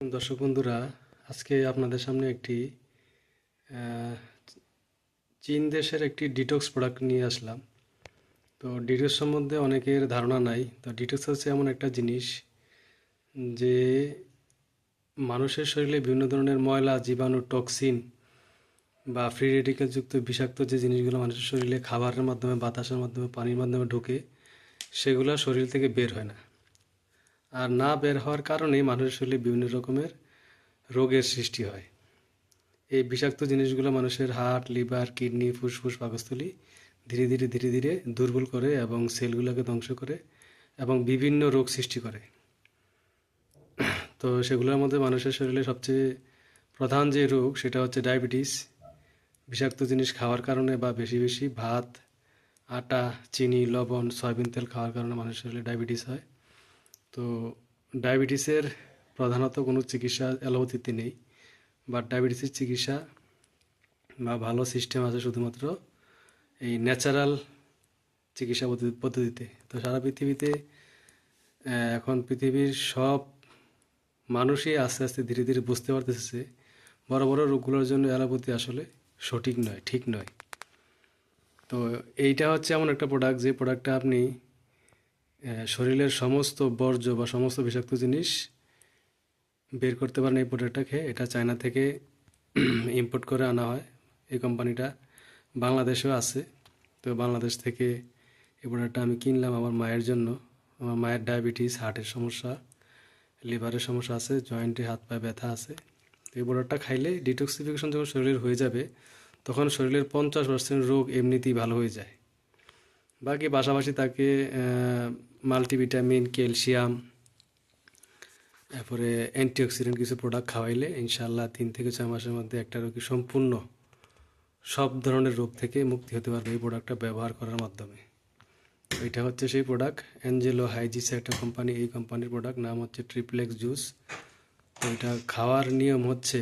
দর্শক বন্ধুরা, আজকে আপনাদের সামনে একটি চীন দেশের একটি ডিটক্স প্রোডাক্ট নিয়ে আসলাম। তো ডিটক্স সম্বন্ধে অনেকের ধারণা নাই। তো ডিটক্স হচ্ছে এমন একটা জিনিস যে মানুষের শরীরে বিভিন্ন ধরনের ময়লা, জীবাণু টক্সিন বা ফ্রি রেডিকেলযুক্ত বিষাক্ত যে জিনিসগুলো মানুষের শরীরে খাবারের মাধ্যমে, বাতাসের মাধ্যমে, পানির মাধ্যমে ঢোকে, সেগুলো শরীর থেকে বের হয় না। আর না বের হওয়ার কারণে মানুষের শরীরে বিভিন্ন রকমের রোগের সৃষ্টি হয়। এই বিষাক্ত জিনিসগুলো মানুষের হার্ট, লিভার, কিডনি, ফুসফুস, পাকস্থলী ধীরে ধীরে ধীরে ধীরে দুর্বল করে এবং সেলগুলোকে ধ্বংস করে এবং বিভিন্ন রোগ সৃষ্টি করে। তো সেগুলোর মধ্যে মানুষের শরীরে সবচেয়ে প্রধান যে রোগ সেটা হচ্ছে ডায়াবেটিস। বিষাক্ত জিনিস খাওয়ার কারণে বা বেশি বেশি ভাত, আটা, চিনি, লবণ, সয়াবিন তেল খাওয়ার কারণে মানুষের শরীরে ডায়াবেটিস হয়। তো ডায়াবেটিসের প্রধানত কোনো চিকিৎসা অ্যালোপ্যাথিতে নেই বা ডায়াবেটিসের চিকিৎসা বা ভালো সিস্টেম আছে শুধুমাত্র এই ন্যাচারাল চিকিৎসা পদ্ধতিতে। তো সারা পৃথিবীতে এখন পৃথিবীর সব মানুষই আস্তে আস্তে ধীরে ধীরে বুঝতে পারতেছে বড় বড় রোগগুলোর জন্য অ্যালোপ্যাথি আসলে সঠিক নয়, ঠিক নয়। তো এইটা হচ্ছে এমন একটা প্রোডাক্ট যে প্রোডাক্টটা আপনি শরীরের সমস্ত বর্জ্য বা সমস্ত বিষাক্ত জিনিস বের করতে পারেন এই প্রোডাক্টটা খেয়ে। এটা চায়না থেকে ইম্পোর্ট করে আনা হয়। এই কোম্পানিটা বাংলাদেশেও আছে। তো বাংলাদেশ থেকে এই প্রোডাক্টটা আমি কিনলাম আমার মায়ের জন্য। আমার মায়ের ডায়াবেটিস হার্টের সমস্যা লিভারের সমস্যা আছে জয়েন্টে হাত পায়ে ব্যথা আছে। এই প্রোডাক্টটা খাইলে ডিটক্সিফিকেশন যখন শরীরের হয়ে যাবে, তখন শরীরের পঞ্চাশ পার্সেন্ট রোগ এমনিতেই ভালো হয়ে যায়। বাকি পাশাপাশি তাকে মাল্টিভিটামিন ক্যালসিয়াম তারপরে অ্যান্টিঅক্সিডেন্ট কিছু প্রোডাক্ট খাওয়াইলে ইনশাল্লাহ তিন থেকে ছয় মাসের মধ্যে একটা রোগী সম্পূর্ণ সব ধরনের রোগ থেকে মুক্তি হতে পারবে এই প্রোডাক্টটা ব্যবহার করার মাধ্যমে। এটা হচ্ছে সেই প্রোডাক্ট অ্যাঞ্জেলো হাইজিস একটা কোম্পানি এই কোম্পানির প্রোডাক্ট নাম হচ্ছে ট্রিপ্লেক্স জুস তো এটা খাওয়ার নিয়ম হচ্ছে,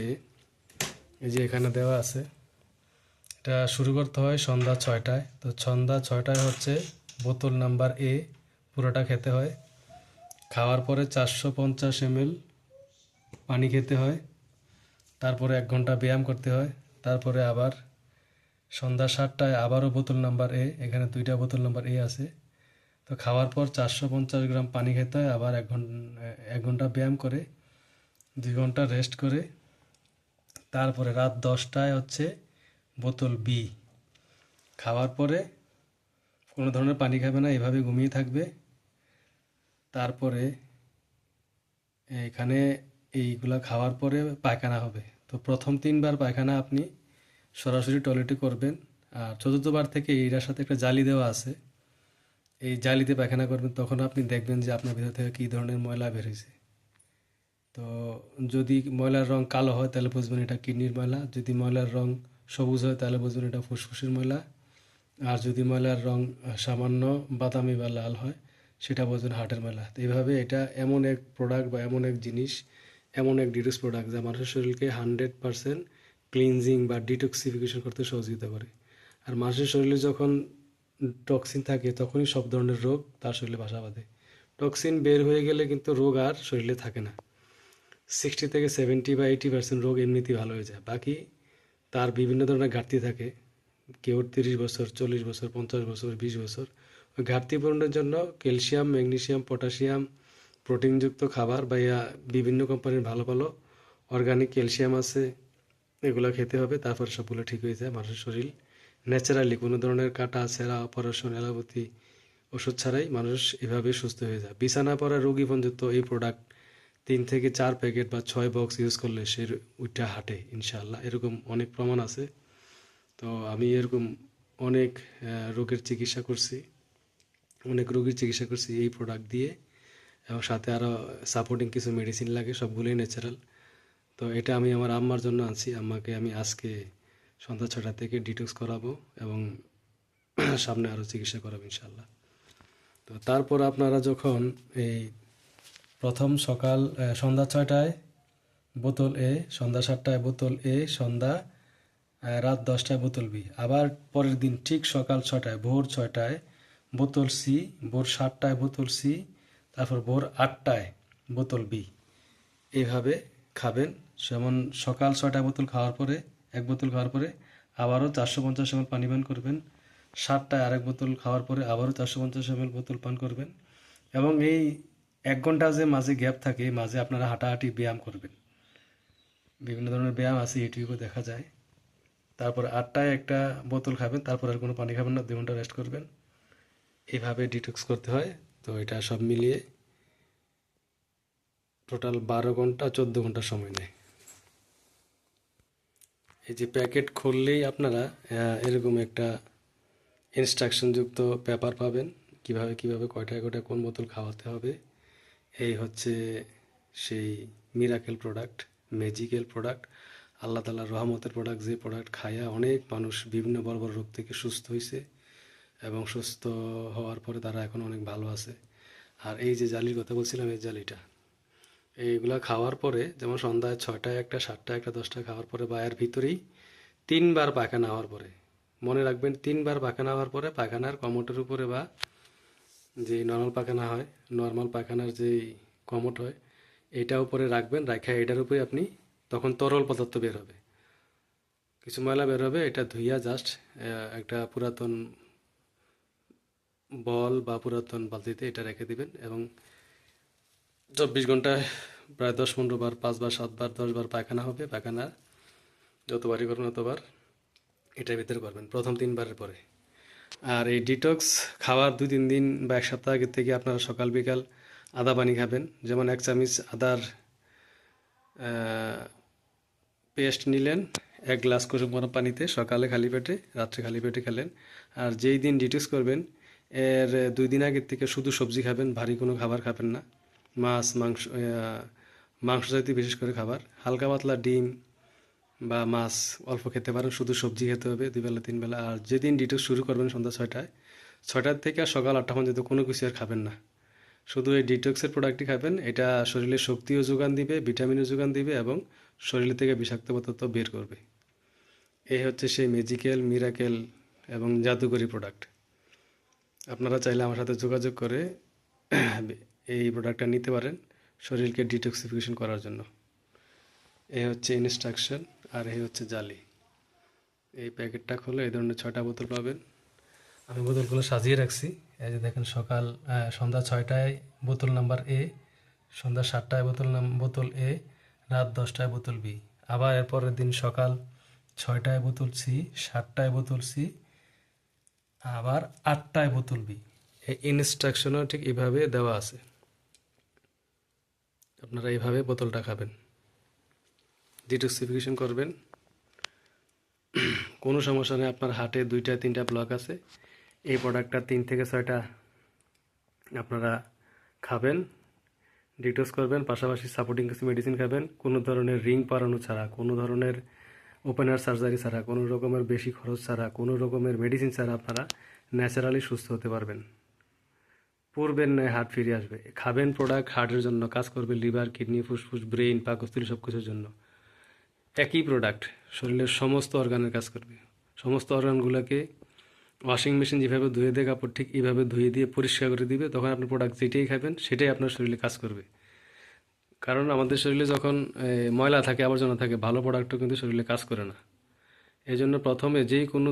এই যে এখানে দেওয়া আছে, এটা শুরু করতে হয় সন্ধ্যা ছয়টায়। তো সন্ধ্যা ছয়টায় হচ্ছে বোতল নাম্বার এ পুরোটা খেতে হয়। খাওয়ার পরে চারশো পঞ্চাশ এমএল পানি খেতে হয়। তারপরে এক ঘণ্টা ব্যায়াম করতে হয়। তারপরে আবার সন্ধ্যা সাতটায় আবারও বোতল নাম্বার এ, এখানে দুইটা বোতল নাম্বার এ আছে। তো খাওয়ার পর চারশো পঞ্চাশ গ্রাম পানি খেতে হয়। আবার এক ঘণ্টা এক ঘণ্টা ব্যায়াম করে, দুই ঘণ্টা রেস্ট করে। তারপরে রাত দশটায় হচ্ছে বোতল বি। খাওয়ার পরে কোনো ধরনের পানি খাবে না, এভাবে ঘুমিয়ে থাকবে। তারপরে এখানে এইগুলা খাওয়ার পরে পায়খানা হবে। তো প্রথম তিনবার পায়খানা আপনি সরাসরি টয়লেটে করবেন। আর চতুর্থবার থেকে এইটার সাথে একটা জালি দেওয়া আছে। এই জালিতে পায়খানা করবেন, তখন আপনি দেখবেন যে আপনার ভিতর থেকে কী ধরনের ময়লা বের হয়েছে। তো যদি ময়লার রং কালো হয়, তাহলে বুঝবেন এটা কিডনির ময়লা। যদি ময়লার রং সবুজ হয়, তাহলে বুঝবেন এটা ফুসফুসের ময়লা। আর যদি ময়লার রং সামান্য বাদামি বা লাল হয় সেটা বুঝবেন হার্টের মেলা। তো এইভাবে এটা এমন এক প্রোডাক্ট বা এমন এক জিনিস, এমন এক ডিটক্স প্রোডাক্ট যা মানুষের শরীরকে হান্ড্রেড পারসেন্ট ক্লিনজিং বা ডিটক্সিফিকেশন করতে সহযোগিতা করে। আর মানুষের শরীরে যখন টক্সিন থাকে, তখনই সব ধরনের রোগ তার শরীরে বাসা বাঁধে। টক্সিন বের হয়ে গেলে কিন্তু রোগ আর শরীরে থাকে না। সিক্সটি থেকে সেভেন্টি বা এইটি পার্সেন্ট রোগ এমনিতেই ভালো হয়ে যায়। বাকি তার বিভিন্ন ধরনের ঘাটতি থাকে। কেউ তিরিশ বছর, চল্লিশ বছর, পঞ্চাশ বছর, বিশ বছর। ঘাটতি পূরণের জন্য ক্যালসিয়াম, ম্যাগনেসিয়াম পটাশিয়াম প্রোটিনযুক্ত খাবার বা ইয়া বিভিন্ন কোম্পানির ভালো ভালো অর্গানিক ক্যালসিয়াম আছে, এগুলো খেতে হবে, তারপর সবগুলো ঠিক হয়ে যায় মানুষের শরীর। ন্যাচারালি কোনো ধরনের কাটা, ছেঁড়া অপারেশন অ্যালোপ্যাথি ওষুধ ছাড়াই মানুষ এভাবে সুস্থ হয়ে যায়। বিছানা পড়া রোগী পর্যন্ত এই প্রোডাক্ট তিন থেকে চার প্যাকেট বা ছয় বক্স ইউজ করলে সে ওইটা হাঁটে ইনশাল্লাহ এরকম অনেক প্রমাণ আছে। তো আমি এরকম অনেক রোগের চিকিৎসা করছি। অনেক রোগীর চিকিৎসা করছি এই প্রোডাক্ট দিয়ে। এবং সাথে আরও সাপোর্টিং কিছু মেডিসিন লাগে, সবগুলোই ন্যাচারাল তো এটা আমি আমার আম্মার জন্য আনছি। আম্মাকে আমি আজকে সন্ধ্যা ছটা থেকে ডিটক্স করাবো এবং সামনে আরও চিকিৎসা করাবো ইনশাল্লাহ তো তারপর আপনারা যখন এই প্রথম সকাল সন্ধ্যা ছয়টায় বোতল এ, সন্ধ্যা সাতটায় বোতল এ, সন্ধ্যা রাত দশটায় বোতল বি। আবার পরের দিন ঠিক সকাল ছটায় ভোর ছয়টায় বোতল সি ভোর সাতটায় বোতল সি, তারপর ভোর আটটায় বোতল বি। এইভাবে খাবেন। যেমন সকাল ছয়টা বোতল খাওয়ার পরে, এক বোতল খাওয়ার পরে আবারও চারশো পঞ্চাশ এমএল পানি পান করবেন। সাতটায় আরেক বোতল খাওয়ার পরে আবারও চারশো পঞ্চাশ এমএল বোতল পান করবেন। এবং এই এক ঘণ্টা যে মাঝে গ্যাপ থাকে মাঝে আপনারা হাঁটাহাঁটি, ব্যায়াম করবেন। বিভিন্ন ধরনের ব্যায়াম আছে ইউটিউবে দেখা যায়। তারপর আটটায় একটা বোতল খাবেন, তারপর আর কোনো পানি খাবেন না দু ঘণ্টা রেস্ট করবেন। এইভাবে ডিটক্স করতে হয়। তো এটা সব মিলিয়ে টোটাল বারো ঘণ্টা, চোদ্দ ঘণ্টা সময় নেয়। এই যে প্যাকেট খুললেই আপনারা এরকম একটা ইনস্ট্রাকশনযুক্ত পেপার পাবেন। কীভাবে কীভাবে, কয়টায় কয়টায় কোন বোতল খাওয়াতে হবে। এই হচ্ছে সেই মিরাকেল প্রোডাক্ট ম্যাজিক্যাল প্রোডাক্ট আল্লাহ তালার রহমতের প্রোডাক্ট যে প্রোডাক্ট খায়া অনেক মানুষ বিভিন্ন বড় বড় রোগ থেকে সুস্থ হয়েছে এবং সুস্থ হওয়ার পরে তারা এখন অনেক ভালো আছে। আর এই যে জালির কথা বলছিলাম, এই জালিটা, এইগুলা খাওয়ার পরে, যেমন সন্ধ্যায় ছয়টায় একটা, সাতটায় একটা, দশটায় খাওয়ার পরে বা এর ভিতরেই তিনবার পায়খানা হওয়ার পরে, মনে রাখবেন তিনবার পায়খানা হওয়ার পরে পায়খানার কমটের উপরে বা যে নর্মাল পায়খানা হয় নর্মাল পায়খানার যে কমট হয়, এটা উপরে রাখবেন রাখা এটার উপরে আপনি তখন তরল পদার্থ বের হবে। কিছু ময়লা বের হবে, এটা ধুইয়া জাস্ট একটা পুরাতন বল বা পুরাতন বালতিতে এটা রেখে দিবেন এবং চব্বিশ ঘন্টায় প্রায় দশ পনেরো বার পাঁচবার সাতবার দশবার পায়খানা হবে, পায়খানা যতবারই করবেন ততবার এটার ভিতরে করবেন, প্রথম তিনবারের পরে। আর এই ডিটক্স খাওয়ার দুই তিন দিন বা এক সপ্তাহ আগের থেকে আপনারা সকাল, বিকাল আদা পানি খাবেন, যেমন এক চামচ আদার পেস্ট নিলেন, এক গ্লাস কুসুম গরম পানিতে সকালে খালি পেটে, রাত্রে খালি পেটে খেলেন। আর যেই দিন ডিটক্স করবেন এর দুই দিন আগের থেকে শুধু সবজি খাবেন, ভারী কোনো খাবার খাবেন না। মাছ, মাংস মাংস জাতীয় বিশেষ করে খাবার। হালকা পাতলা ডিম বা মাছ অল্প খেতে পারেন, শুধু সবজি খেতে হবে দুই বেলা, তিন বেলা। আর যেদিন ডিটক্স শুরু করবেন সন্ধ্যা ছয়টায়, ছয়টার থেকে আর সকাল আটটা পর্যন্ত কোনো কিছু আর খাবেন না। শুধু এই ডিটক্সের প্রোডাক্টটি খাবেন, এটা শরীরে শক্তিও যোগান দিবে ভিটামিনও যোগান দিবে এবং শরীর থেকে বিষাক্ত পদার্থ বের করবে। এই হচ্ছে সেই ম্যাজিক্যাল মিরাকেল এবং জাদুকরি প্রোডাক্ট আপনারা চাইলে আমার সাথে যোগাযোগ করে এই প্রোডাক্টটা নিতে পারেন শরীরকে ডিটক্সিফিকেশন করার জন্য। এই হচ্ছে ইনস্ট্রাকশন আর এই হচ্ছে জালি। এই প্যাকেটটা খুলে এই ধরনের ছয়টা বোতল পাবেন। আমি বোতলগুলো সাজিয়ে রাখছি। এই যে দেখেন সকাল সন্ধ্যা ছয়টায় বোতল নাম্বার এ সন্ধ্যা সাতটায় বোতল নাম, বোতল এ রাত দশটায় বোতল বি আবার এর পরের দিন সকাল ছয়টায় বোতল সি সাতটায় বোতল সি আবার আটটায় বোতল বি। ইনস্ট্রাকশনও ঠিক এভাবে দেওয়া আছে। আপনারা এইভাবে বোতলটা খাবেন। ডিটক্সিফিকেশন করবেন। কোনো সমস্যা নেই, আপনার হাটে দুইটা, তিনটা ব্লক আছে। এই প্রোডাক্টটা তিন থেকে ছয়টা আপনারা খাবেন ডিটক্স করবেন, পাশাপাশি সাপোর্টিং কিছু মেডিসিন খাবেন। কোনো ধরনের রিং পারানো ছাড়া, কোনো ধরনের ওপেনার সার্জারি ছাড়া, কোনো রকমের বেশি খরচ ছাড়া, কোনো রকমের মেডিসিন ছাড়া আপনারা ন্যাচারালি সুস্থ হতে পারবেন। পূর্বের ন্যায় হার্ট ফিরে আসবে। খাবেন প্রোডাক্ট হার্টের জন্য কাজ করবে লিভার কিডনি ফুসফুস ব্রেইন পাকস্থলী সব কিছুর জন্য। একই প্রোডাক্ট শরীরের সমস্ত অর্গানের কাজ করবে। সমস্ত অর্গানগুলোকে ওয়াশিং মেশিন যেভাবে ধুয়ে দেয় কাপড়, ঠিক এইভাবে ধুয়ে দিয়ে পরিষ্কার করে দিবে, তখন আপনি প্রোডাক্ট যেটাই খাবেন, সেটাই আপনার শরীরে কাজ করবে। কারণ আমাদের শরীরে যখন ময়লা থাকে, আবর্জনা থাকে, ভালো প্রোডাক্টও কিন্তু শরীরে কাজ করে না। এই জন্য প্রথমে যেই কোনো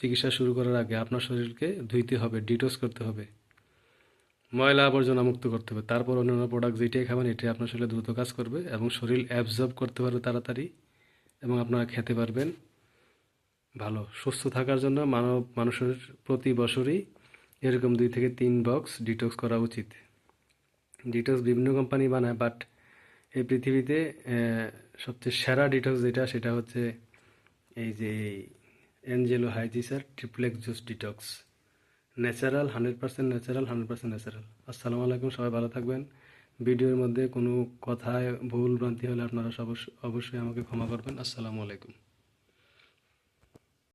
চিকিৎসা শুরু করার আগে আপনার শরীরকে ধুইতে হবে ডিটোস করতে হবে। ময়লা আবর্জনা মুক্ত করতে হবে। তারপর অন্যান্য প্রোডাক্ট যেটাই খাবেন, এটাই আপনার শরীরে দ্রুত কাজ করবে এবং শরীর অ্যাবজর্ব করতে পারবে তাড়াতাড়ি এবং আপনারা খেতে পারবেন ভালো। সুস্থ থাকার জন্য মানব, মানুষের প্রতি বছরই এরকম দুই থেকে তিন বক্স ডিটক্স করা উচিত। ডিটক্স বিভিন্ন কোম্পানি বানায় বাট এই পৃথিবীতে সবচেয়ে সেরা ডিটক্স যেটা, সেটা হচ্ছে এই যে Angelo হাইজিসার triplex juice detox natural hundred percent natural hundred percent natural আসসালামু আলাইকুম, সবাই ভালো থাকবেন। ভিডিওর মধ্যে কোনো কথায় ভুল ভ্রান্তি হলে আপনারা অবশ্যই আমাকে ক্ষমা করবেন। আসসালামু আলাইকুম।